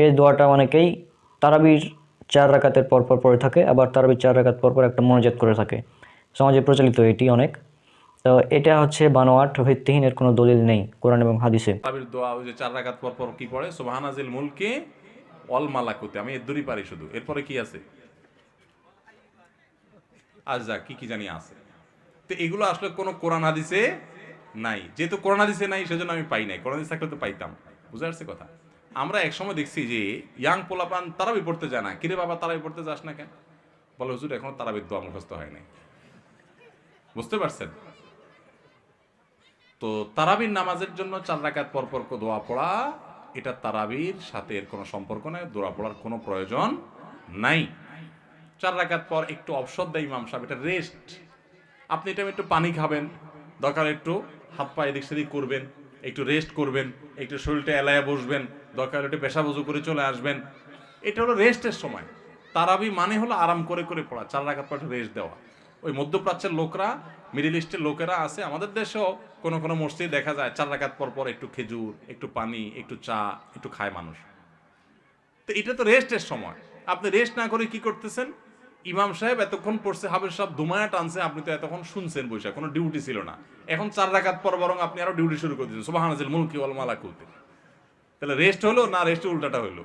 এই দোয়াটা অনেকেই তারাবির চার রাকাতের পরপর পড়ে থাকে, আবার তারাবির চার রাকাত পরপর একটা মনোজাত করে থাকে। সমাজে প্রচলিত এটি অনেক। তো এটা হচ্ছে বানোয়াট ভিত্তিহীন এর কোনো দলিল নেই কোরআন এবং হাদিসে। তাবির দোয়া ওই যে চার রাকাত পর পর কি পড়ে? সুবহানাজিল মুলকে অল মালাকুতে। আমি এর দূরই পারি শুধু। এরপরে কি আছে? আজ যাক কি কি জানি আছে। তো এগুলো আসলে কোনো কোরআন হাদিসে নাই। যেহেতু কোরআন হাদিসে নাই, সেজন্য আমি পাই নাই। কোরআন হাদিস থাকলে তো পাইতাম। বুঝতে পারছে কথা? আমরা একসময় দেখছি যে ইয়াং পোলাপান তারাবি পড়তে যায় না। কিরে বাবা, তারাবি পড়তে যাস না কেন? বলে, হুজুর, এখনও তারাবির দোয়া মুখস্থ হয় নাই। বুঝতে পারছেন? তো তারাবির নামাজের জন্য চার রাকাত পরপর পর দোয়া পড়া, এটা তারাবির সাথে এর কোনো সম্পর্ক নাই, দোয়া পড়ার কোনো প্রয়োজন নাই। চার রাকাত পর একটু অবসর দেয় ইমাম সাহেব, এটা রেস্ট আপনি এটা একটু পানি খাবেন, দরকার একটু হাত পা এদিক সেদিক করবেন, একটু রেস্ট করবেন, একটু শরীরটা এলায় বসবেন দরকার একটু পেশা বজু করে চলে আসবেন। এটা হলো রেস্টের সময়। তারাবি মানে হলো আরাম করে করে পড়া, চার রাকাত পর রেস্ট দেওয়া। ওই মধ্যপ্রাচ্যের লোকরা, মিডিল ইস্টের লোকেরা আছে, আমাদের দেশেও কোনো কোনো মসজিদ দেখা যায় চার রাকাত পর পর একটু খেজুর, একটু পানি, একটু চা, একটু খায় মানুষ। তো এটা তো রেস্টের সময়। আপনি রেস্ট না করে কি করতেছেন? ইমাম সাহেব এতক্ষণ পড়ছে হাবের সাহেব দুমায়া টানছে, আপনি তো এতক্ষণ শুনছেন বৈশাখ কোনো ডিউটি ছিল না। এখন চার রাকাত পর বরং আপনি আরও ডিউটি শুরু করে দিচ্ছেন সুবাহানাজিল মুলকি ওয়াল মালাকুতে। তাহলে রেস্ট হলো না রেস্ট উল্টাটা হলো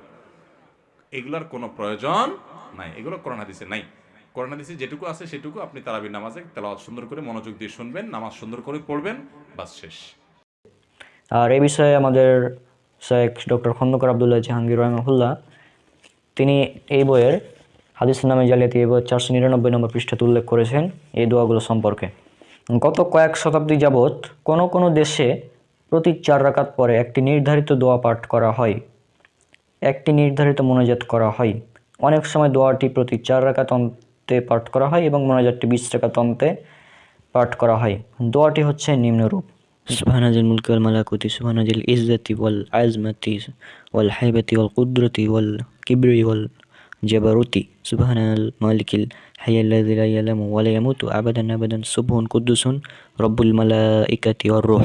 এগুলার কোনো প্রয়োজন নাই। এগুলো করোনা হাদিসে নাই। করোনা হাদিসে যেটুকু আছে সেটুকু আপনি তারাবির নামাজে তেলাওয়াত সুন্দর করে মনোযোগ দিয়ে শুনবেন, নামাজ সুন্দর করে পড়বেন, বাস শেষ। আর এই বিষয়ে আমাদের শেখ ডক্টর খন্দকার আবদুল্লাহ জাহাঙ্গীর রহমহুল্লাহ, তিনি এই বইয়ের হাদিস নামে জালিয়াতি এই বইয়ের চারশো নিরানব্বই নম্বর পৃষ্ঠাতে উল্লেখ করেছেন এই দোয়াগুলো সম্পর্কে। গত কয়েক শতাব্দী যাবৎ কোনো কোনো দেশে প্রতি চার রাকাত পরে একটি নির্ধারিত দোয়া পাঠ করা হয়। একটি নির্ধারিত মোনাজাত করা হয়। অনেক সময় দোয়াটি প্রতি চার রাকাত অন্তে পাঠ করা হয় এবং মোনাজাতটি বিশ রাকাত অন্তে পাঠ করা হয়। দোয়াটি হচ্ছে নিম্নরূপ সুহানাজিল মুলকাল মালাকুতি সুহানাজিল ইজ্জতি ওয়াল আজমাতি ওয়াল হাইবাতি ওয়াল কুদরতি ওয়াল কিবরি ওয়াল জবরুতি। সুবহানাল মালিকিল হাইয়াল্লাযী লা ইয়ালামু ওয়া লা ইয়ামুতু আবাদান আবাদান। সুবহুন কুদ্দুসুন রব্বুল মালাইকাতি ওয়ার রূহ।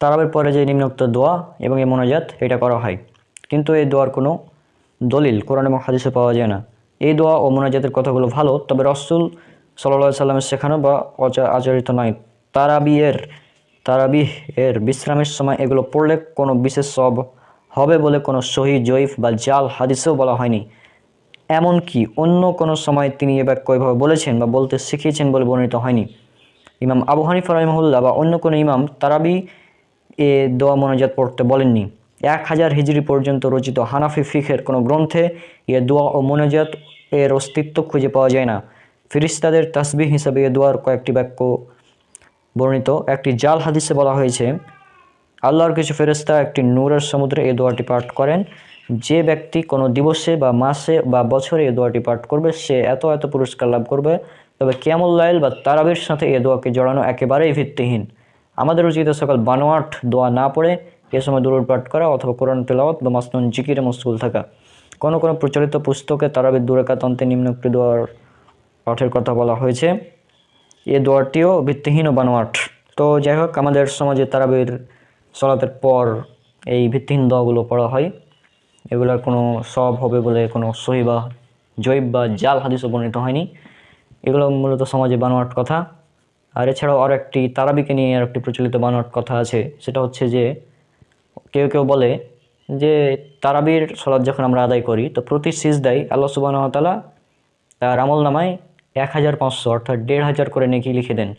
তারাবের পরে যে নিম্নোক্ত দোয়া এবং এই মোনাজাত, এটা করা হয়। কিন্তু এই দোয়ার কোনো দলিল কোরআন এবং হাদিসে পাওয়া যায় না। এই দোয়া ও মোনাজাতের কথাগুলো ভালো, তবে রসুল সাল্লাহ সাল্লামের শেখানো বা আচরিত নয়। তারাবিয়ের তারাবিহ এর বিশ্রামের সময় এগুলো পড়লে কোনো বিশেষ সব হবে বলে কোনো সহি জয়ীফ বা জাল হাদিসেও বলা হয়নি। এমনকি অন্য কোনো সময় তিনি এ বাক্য এভাবে বলেছেন বা বলতে শিখিয়েছেন বলে বর্ণিত হয়নি। ইমাম আবু হানিফা রহিমহুল্লাহ বা অন্য কোনো ইমাম তারাবি এ দোয়া মোনাজাত পড়তে বলেননি। এক হাজার হিজড়ি পর্যন্ত রচিত হানাফি ফিখের কোনো গ্রন্থে এ দোয়া ও মোনাজাত এর অস্তিত্ব খুঁজে পাওয়া যায় না। ফিরিস্তাদের তাসবিহ হিসাবে এ দোয়ার কয়েকটি বাক্য বর্ণিত। একটি জাল হাদিসে বলা হয়েছে, আল্লাহর কিছু ফেরেস্তা একটি নূরের সমুদ্রে এ দোয়াটি পাঠ করেন। যে ব্যক্তি কোনো দিবসে বা মাসে বা বছরে এ দোয়াটি পাঠ করবে, সে এত এত পুরস্কার লাভ করবে। তবে কিয়ামুল্লাইল বা তারাবির সাথে এ দোয়াকে জড়ানো একেবারেই ভিত্তিহীন। আমাদের উচিত সকল বানোয়াট দোয়া না পড়ে এ সময় দূর পাঠ করা অথবা কোরআন তেলাওয়াত বা মাসনুন জিকিরে মশগুল থাকা। কোনো কোনো প্রচলিত পুস্তকে তারাবির দূরেকাতন্তে নিম্ন একটি দোয়ার পাঠের কথা বলা হয়েছে। এ দোয়াটিও ভিত্তিহীন ও বানোয়াট। তো যাই হোক, আমাদের সমাজে তারাবির সলাতের পর এই ভিত্তিহীন দোয়াগুলো পড়া হয়। এগুলোর কোনো সব হবে বলে কোনো সহি বা জৈব বা জাল হাদিসও বর্ণিত হয়নি। এগুলো মূলত সমাজে বানোয়াট কথা। আর এছাড়াও আর একটি তারাবিকে নিয়ে আর একটি প্রচলিত বানোয়াট কথা আছে, সেটা হচ্ছে যে কেউ কেউ বলে যে তারাবির সলাৎ যখন আমরা আদায় করি, তো প্রতি সিজদাই আল্লাহ সুবাহ তালা তার আমল নামায় এক হাজার পাঁচশো, অর্থাৎ দেড় হাজার করে নেকি লিখে দেন।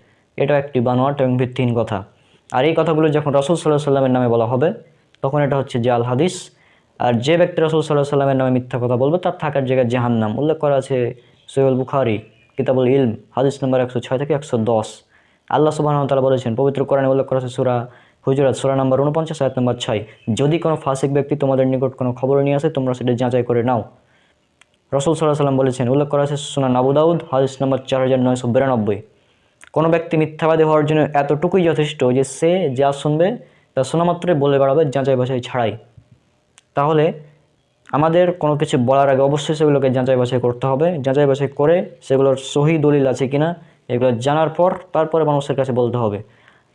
এটা একটি বানোয়াট এবং ভিত্তিহীন কথা। আর এই কথাগুলো যখন রসুল সাল্লাহ সাল্লামের নামে বলা হবে, তখন এটা হচ্ছে জাল হাদিস আর যে ব্যক্তি রসুল সাল্লাহ সাল্লামের নামে মিথ্যা কথা বলবে, তার থাকার জায়গায় জাহান্নাম। উল্লেখ করা আছে সৈয়দ বুখারি, কিতাবুল ইলম, হাদিস নম্বর একশো ছয় থেকে একশো দশ। আল্লাহ সুবাহ তালা বলেছেন, পবিত্র কোরআনে উল্লেখ করা আছে সুরা হুজরাত, সুরা নম্বর উনপঞ্চাশ, আয়াত নম্বর ছয়। যদি কোনো ফাসিক ব্যক্তি তোমাদের নিকট কোনো খবর নিয়ে আসে, তোমরা সেটা যাচাই করে নাও। রসুল সাল্লাহ সাল্লাম বলেছেন, উল্লেখ করা আছে সুনান আবু দাউদ, হাদিস নম্বর চার হাজার নয়শো বিরানব্বই। কোনো ব্যক্তি মিথ্যাবাদী হওয়ার জন্য এতটুকুই যথেষ্ট যে সে যা শুনবে, তা শোনা মাত্রই বলে বেড়াবে, যাচাই বাছাই ছাড়াই। তাহলে আমাদের কোনো কিছু বলার আগে অবশ্যই সেগুলোকে যাচাই বাছাই করতে হবে। যাচাই বাছাই করে সেগুলোর সহি দলিল আছে কিনা এগুলো জানার পর তারপরে মানুষের কাছে বলতে হবে।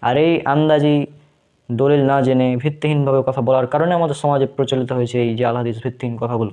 আর এই আন্দাজি দলিল না জেনে ভিত্তিহীনভাবে কথা বলার কারণে আমাদের সমাজে প্রচলিত হয়েছে এই যে আল্লাহ ভিত্তিহীন কথাগুলো।